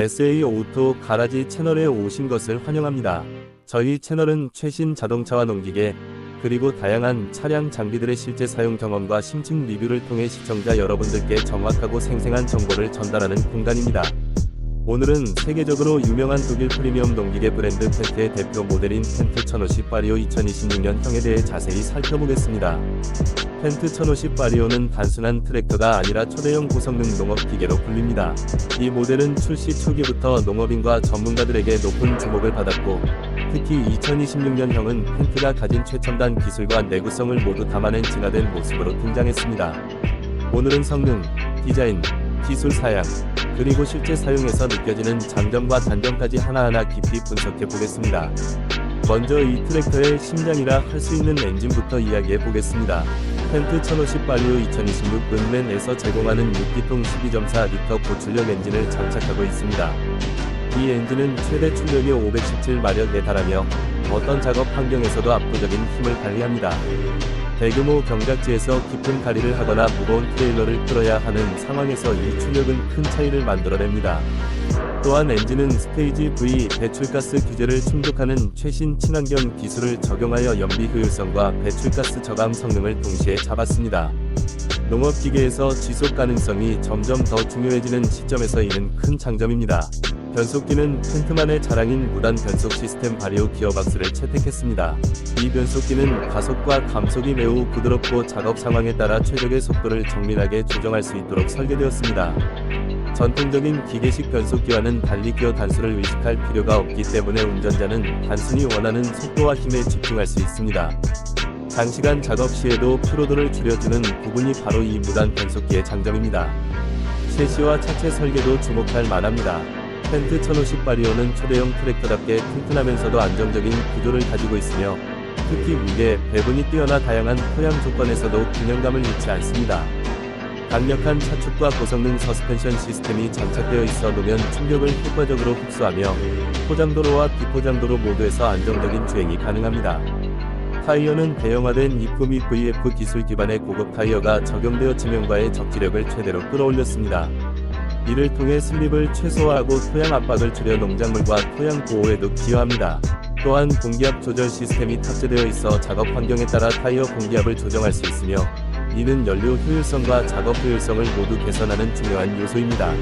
SA 오토 가라지 채널에 오신 것을 환영합니다. 저희 채널은 최신 자동차와 농기계, 그리고 다양한 차량 장비들의 실제 사용 경험과 심층 리뷰를 통해 시청자 여러분들께 정확하고 생생한 정보를 전달하는 공간입니다. 오늘은 세계적으로 유명한 독일 프리미엄 농기계 브랜드 펜트의 대표 모델인 펜트 1050 바리오 2026년형에 대해 자세히 살펴보겠습니다. 펜트 1050 바리오는 단순한 트랙터가 아니라 초대형 고성능 농업 기계로 불립니다. 이 모델은 출시 초기부터 농업인과 전문가들에게 높은 주목을 받았고, 특히 2026년형은 펜트가 가진 최첨단 기술과 내구성을 모두 담아낸 진화된 모습으로 등장했습니다. 오늘은 성능, 디자인, 기술 사양, 그리고 실제 사용에서 느껴지는 장점과 단점까지 하나하나 깊이 분석해 보겠습니다. 먼저 이 트랙터의 심장이라 할 수 있는 엔진부터 이야기해 보겠습니다. 펜트 1050 발리오 2026 은맨에서 제공하는 6기통 12.4리터 고출력 엔진을 장착하고 있습니다. 이 엔진은 최대 출력이 517마력에 달하며 어떤 작업 환경에서도 압도적인 힘을 발휘합니다. 대규모 경작지에서 깊은 가리를 하거나 무거운 트레일러를 끌어야 하는 상황에서 이 출력은 큰 차이를 만들어냅니다. 또한 엔진은 스테이지 V 배출가스 규제를 충족하는 최신 친환경 기술을 적용하여 연비 효율성과 배출가스 저감 성능을 동시에 잡았습니다. 농업기계에서 지속 가능성이 점점 더 중요해지는 시점에서 이는 큰 장점입니다. 변속기는 펜트만의 자랑인 무단 변속 시스템 바리오 기어박스를 채택했습니다. 이 변속기는 가속과 감속이 매우 부드럽고 작업 상황에 따라 최적의 속도를 정밀하게 조정할 수 있도록 설계되었습니다. 전통적인 기계식 변속기와는 달리 기어 단수를 의식할 필요가 없기 때문에 운전자는 단순히 원하는 속도와 힘에 집중할 수 있습니다. 장시간 작업 시에도 피로도를 줄여주는 부분이 바로 이 무단 변속기의 장점입니다. 셰시와 차체 설계도 주목할 만합니다. 펜트 1050 바리오는 초대형 트랙터답게 튼튼하면서도 안정적인 구조를 가지고 있으며 특히 무게, 배분이 뛰어나 다양한 토양 조건에서도 균형감을 잃지 않습니다. 강력한 차축과 고성능 서스펜션 시스템이 장착되어 있어 노면 충격을 효과적으로 흡수하며 포장도로와 비포장도로 모두에서 안정적인 주행이 가능합니다. 타이어는 대형화된 및 VF 기술 기반의 고급 타이어가 적용되어 지명과의 적지력을 최대로 끌어올렸습니다. 이를 통해 슬립을 최소화하고 토양 압박을 줄여 농작물과 토양 보호에도 기여합니다. 또한 공기압 조절 시스템이 탑재되어 있어 작업 환경에 따라 타이어 공기압을 조정할 수 있으며 이는 연료 효율성과 작업 효율성을 모두 개선하는 중요한 요소입니다.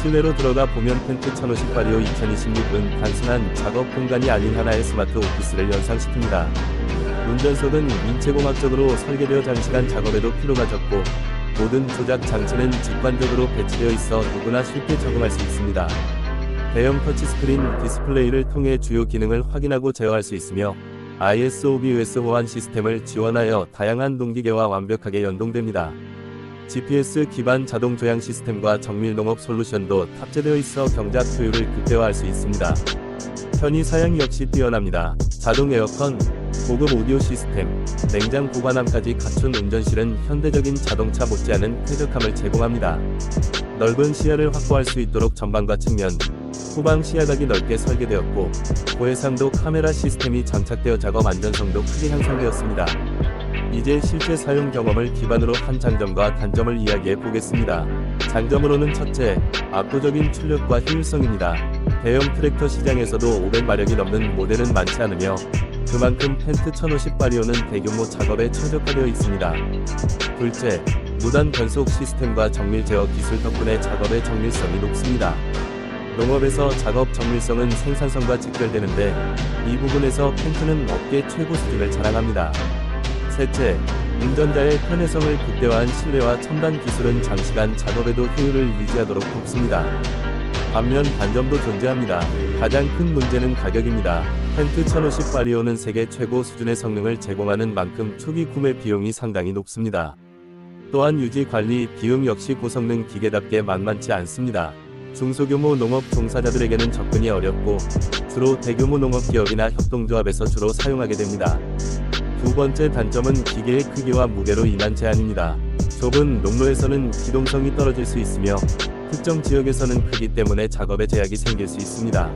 실내로 들어가 보면 펜트 1050 바리오 2026은 단순한 작업 공간이 아닌 하나의 스마트 오피스를 연상시킵니다. 운전석은 인체공학적으로 설계되어 장시간 작업에도 피로가 적고 모든 조작 장치는 직관적으로 배치되어 있어 누구나 쉽게 적응할 수 있습니다. 대형 터치스크린 디스플레이를 통해 주요 기능을 확인하고 제어할 수 있으며 ISOBUS 호환 시스템을 지원하여 다양한 동기계와 완벽하게 연동됩니다. GPS 기반 자동 조향 시스템과 정밀 농업 솔루션도 탑재되어 있어 경작 효율을 극대화할 수 있습니다. 편의 사양 역시 뛰어납니다. 자동 에어컨, 고급 오디오 시스템, 냉장 보관함까지 갖춘 운전실은 현대적인 자동차 못지않은 쾌적함을 제공합니다. 넓은 시야를 확보할 수 있도록 전방과 측면, 후방 시야각이 넓게 설계되었고 고해상도 카메라 시스템이 장착되어 작업 안전성도 크게 향상되었습니다. 이제 실제 사용 경험을 기반으로 한 장점과 단점을 이야기해 보겠습니다. 장점으로는 첫째, 압도적인 출력과 효율성입니다. 대형 트랙터 시장에서도 500마력이 넘는 모델은 많지 않으며 그만큼 펜트 1050 바리오는 대규모 작업에 최적화되어 있습니다. 둘째, 무단 변속 시스템과 정밀 제어 기술 덕분에 작업의 정밀성이 높습니다. 농업에서 작업 정밀성은 생산성과 직결되는데 이 부분에서 펜트는 업계 최고 수준을 자랑합니다. 셋째, 운전자의 편의성을 극대화한 실내와 첨단 기술은 장시간 작업에도 효율을 유지하도록 돕습니다. 반면 단점도 존재합니다. 가장 큰 문제는 가격입니다. 펜트 1050 바리오는 세계 최고 수준의 성능을 제공하는 만큼 초기 구매 비용이 상당히 높습니다. 또한 유지 관리 비용 역시 고성능 기계답게 만만치 않습니다. 중소규모 농업 종사자들에게는 접근이 어렵고 주로 대규모 농업 기업이나 협동조합에서 주로 사용하게 됩니다. 두 번째 단점은 기계의 크기와 무게로 인한 제한입니다. 좁은 농로에서는 기동성이 떨어질 수 있으며 특정 지역에서는 크기 때문에 작업에 제약이 생길 수 있습니다.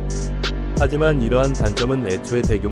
하지만 이러한 단점은 애초에 대규모